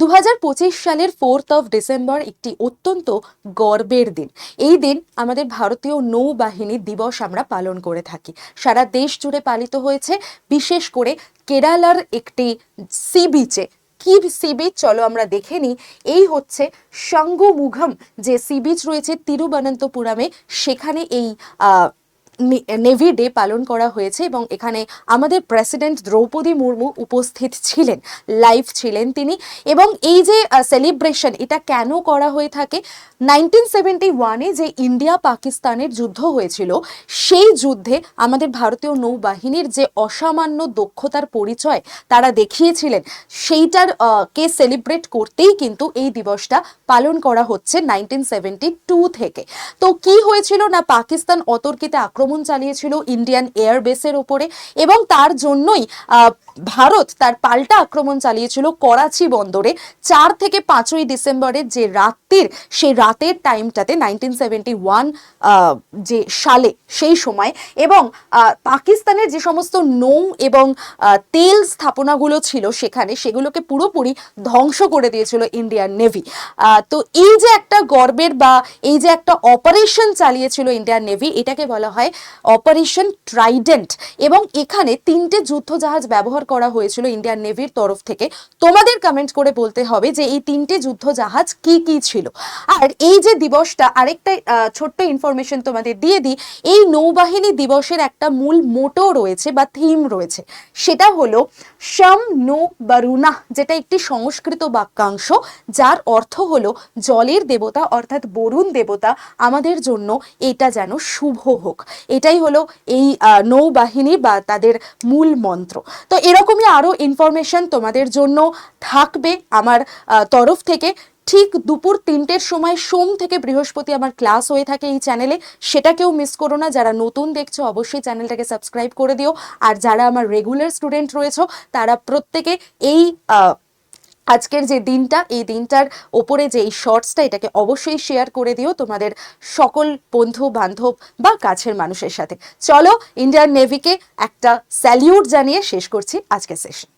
দু হাজার পঁচিশ সালের ফোর্থ অফ ডিসেম্বর একটি অত্যন্ত গর্বের দিন। এই দিন আমাদের ভারতীয় নৌবাহিনী দিবস আমরা পালন করে থাকি। সারা দেশ জুড়ে পালিত হয়েছে, বিশেষ করে কেরালার একটি সি বিচে কি সি বিচ চলো আমরা দেখে নিই। এই হচ্ছে শঙ্গুমুঘম যে সি বিচ রয়েছে তিরুবনন্তপুরমে। সেখানে এই নেভি ডে পালন করা হয়েছে এবং এখানে আমাদের প্রেসিডেন্ট দ্রৌপদী মুর্মু উপস্থিত ছিলেন, লাইভ ছিলেন তিনি এবং এই যে সেলিব্রেশন এটা কেন করা হয়ে থাকে? নাইনটিন সেভেন্টি ওয়ানে যে ইন্ডিয়া পাকিস্তানের যুদ্ধ হয়েছিল, সেই যুদ্ধে আমাদের ভারতীয় নৌবাহিনীর যে অসামান্য দক্ষতার পরিচয় তারা দেখিয়েছিলেন, সেইটার কে সেলিব্রেট করতেই কিন্তু এই দিবসটা পালন করা হচ্ছে নাইনটিন সেভেন্টি টু থেকে। তো কি হয়েছিল না পাকিস্তান অতর্কিতে আক্রমণ চালিয়েছিল ইন্ডিয়ান এয়ারবেসের ওপরে এবং তার জন্যই ভারত তার পাল্টা আক্রমণ চালিয়েছিল করাচি বন্দরে চার থেকে পাঁচই ডিসেম্বরের যে রাত্রির, সেই রাতের টাইমটাতে নাইনটিন সেভেন্টি ওয়ান যে সালে, সেই সময় এবং পাকিস্তানের যে সমস্ত নৌ এবং তেল স্থাপনাগুলো ছিল সেখানে সেগুলোকে পুরোপুরি ধ্বংস করে দিয়েছিল ইন্ডিয়ান নেভি। তো এই যে একটা গর্বের বা এই যে একটা অপারেশন চালিয়েছিল ইন্ডিয়ান নেভি, এটাকে বলা হয় অপারেশন ট্রাইডেন্ট। এবং এখানে তিনটে যুদ্ধ জাহাজ ব্যবহার করা হয়েছিল ইন্ডিয়ান নেভির তরফ থেকে। তোমাদের কমেন্ট করে বলতে হবে যে এই তিনটে যুদ্ধ জাহাজ কি কি ছিল। আর এই যে দিবসটা, আরেকটা ছোট্ট ইনফরমেশন তোমাদের দিয়ে দিই। এই নৌবাহিনী দিবসের একটা মূল মোটো রয়েছে বা থিম রয়েছে। সেটা হলো, শম নো বারুনা যেটা একটি সংস্কৃত বাক্যাংশ। যার অর্থ হলো, জলের দেবতা অর্থাৎ বরুণ দেবতা আমাদের জন্য এটা যেন শুভ হোক। এটাই হলো এই নৌবাহিনী বা তাদের মূল মন্ত্র। তো এরকমই আরও ইনফরমেশন তোমাদের জন্য থাকবে আমার তরফ থেকে। ঠিক দুপুর তিনটের সময় সোম থেকে বৃহস্পতি আমার ক্লাস হয়ে থাকে এই চ্যানেলে সেটাকেও মিস করো না। যারা নতুন দেখছ, অবশ্যই চ্যানেলটাকে সাবস্ক্রাইব করে দিও। আর যারা আমার রেগুলার স্টুডেন্ট রয়েছো, তারা প্রত্যেকে এই আজকের যে দিনটা, এই দিনটার ওপরে যে এই শর্টসটা এটাকে অবশ্যই শেয়ার করে দিও তোমাদের সকল বন্ধু, বান্ধব বা কাছের মানুষের সাথে। চলো ইন্ডিয়ান নেভিকে একটা স্যালিউট জানিয়ে শেষ করছি আজকের সেশন